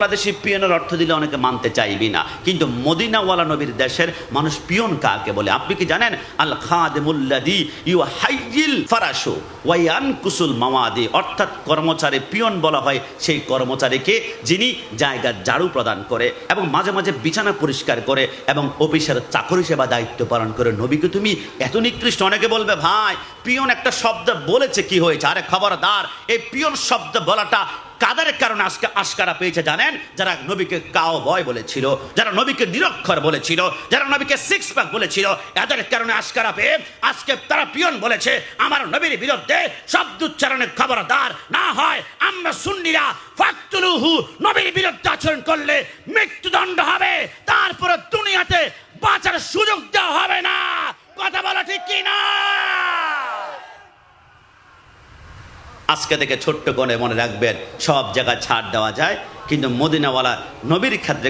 বাংলাদেশি পিয়নের অর্থ দিলে অনেকে মানতে চাইবি না। কিন্তু মদিনাওয়ালা নবীর দেশের মানুষ পিয়ন কাকে বলে? আপনি কি জানেন? আল খাদেমুল্লাদি ইউ হাইজিল ফারাসু ওয়াইয়ান কুসুল মামাদি অর্থাৎ কর্মচারী পিয়ন বলা হয় সেই কর্মচারীকে যিনি জায়গার ঝাড়ু প্রদান করে এবং মাঝে মাঝে বিছানা পরিষ্কার করে এবং অফিসের চাকরি সেবা দায়িত্ব পালন করে। নবীকে তুমি এত নিকৃষ্ট? অনেকে বলবে, ভাই, পিয়ন একটা শব্দ বলেছে, কি হয়েছে? আরে খবরদার, এই পিয়ন শব্দ বলাটা কাদের কারণে আজকে আশকারা পেয়েছে, জানেন? যারা নবীকে কাও বয় বলেছিল, যারা নবীকে নিরক্ষর বলেছিল, যারা নবীকে সিক্স প্যাক বলেছিল, এদের কারণে আশকারা পেয়ে আজকে তারা পিয়ন বলেছে, আমার নবীর বিরুদ্ধে শব্দ উচ্চারণের খবরদার না হয়, আমরা সুন্নিরা ফাকতুলুহু নবীর বিরুদ্ধে আচরণ করলে মৃত্যুদণ্ড হবে, তারপরে দুনিয়াতে বাঁচার সুযোগ দেওয়া হবে না কথা বলা ঠিক কি না আজকে থেকে ছোট্ট করে মনে রাখবেন, সব জায়গায় ছাড় দেওয়া যায়। কিন্তু মদিনাওয়ালা নবীর ক্ষেত্রে